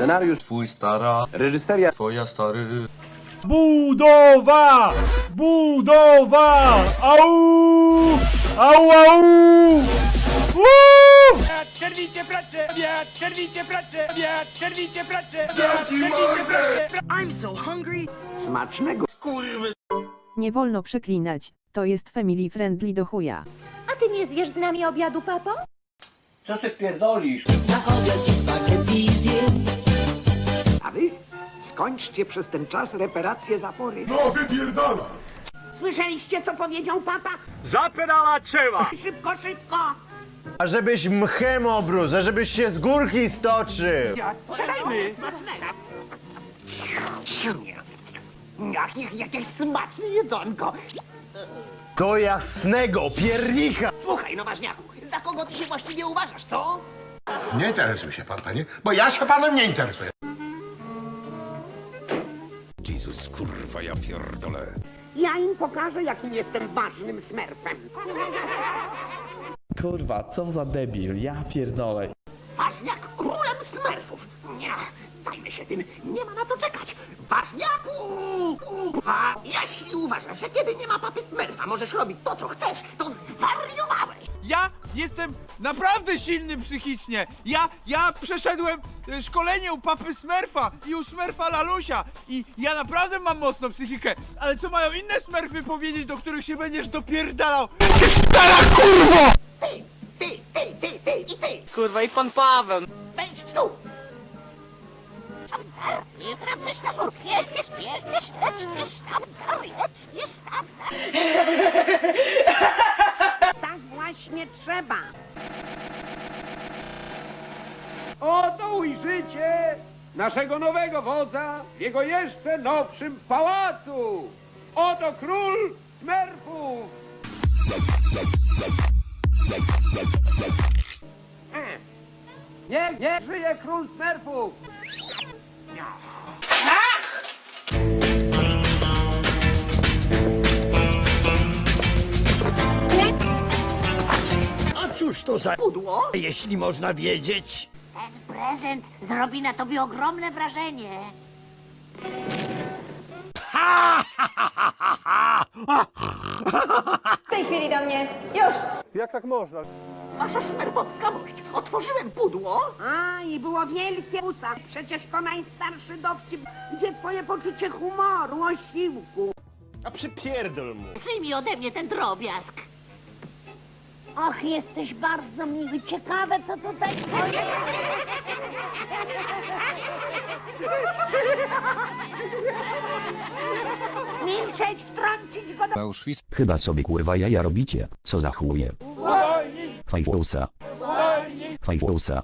Scenariusz, Twój stara, reżyseria, twoja stary. Budowa! Budowa! Au! Au, au! Uuu! Serwicie pracę, obiad, serwicie pracę, obiad, serwicie pracę, obiad, serwicie pracę. I'm so hungry. smacznego. Nie wolno przeklinać. To jest family friendly do chuja. A ty nie zjesz z nami obiadu, papo? Co ty pierdolisz? A wy skończcie przez ten czas reparację zapory. Słyszeliście, co powiedział papa? Zapedala trzeba. Szybko, szybko! A żebyś mchem obrósł, a żebyś się z górki stoczył! Strzelajmy. Jakich, jakieś smaczne jedzonko! Do jasnego piernika! Słuchaj, no ważniaku, za kogo ty się właściwie uważasz, co? Nie interesuje się pan, panie, bo ja się panem nie interesuję. Ja im pokażę, jakim jestem ważnym smerfem. Kurwa, co za debil, ja pierdolę. Ważniak królem smerfów! Nie, zajmę się tym, nie ma na co czekać! Ważniaku! A jeśli uważasz, że kiedy nie ma papy smerfa możesz robić to, co chcesz, to zwariowałeś! Ja jestem naprawdę silny psychicznie. Ja, ja przeszedłem e, szkolenie u papy Smurfa i u Smurfa Lalusia i ja naprawdę mam mocną psychikę. Ale co mają inne Smurfy powiedzieć, do których się będziesz dopierdalał? Ty, ty, ty, ty, ty i ty! Kurwa i pan Paweł. Wejdź tu! Nie prawdaś na szur! Jest, jest, jest, jest, jest, jest, tam, jest, jest, tam. Oto ujrzycie naszego nowego wodza w jego jeszcze nowszym pałacu. Oto król smerfów. Nie, nie żyje król smerfów. A cóż to za Pudło? jeśli można wiedzieć? Ten prezent zrobi na tobie ogromne wrażenie. W tej chwili do mnie. Już! Wasza smerfowska mość, otworzyłem pudło. A, i było wielkie usa. Przecież to najstarszy dowcip. Gdzie twoje poczucie humoru, osiłku? A przypierdol mu! Przyjmij ode mnie ten drobiazg. Och, jesteś bardzo miły. Ciekawe, co tutaj... Milczeć, wtrącić go do... Chyba sobie kurwa jaja robicie, co za chuje. Fajwusa. Fajwusa.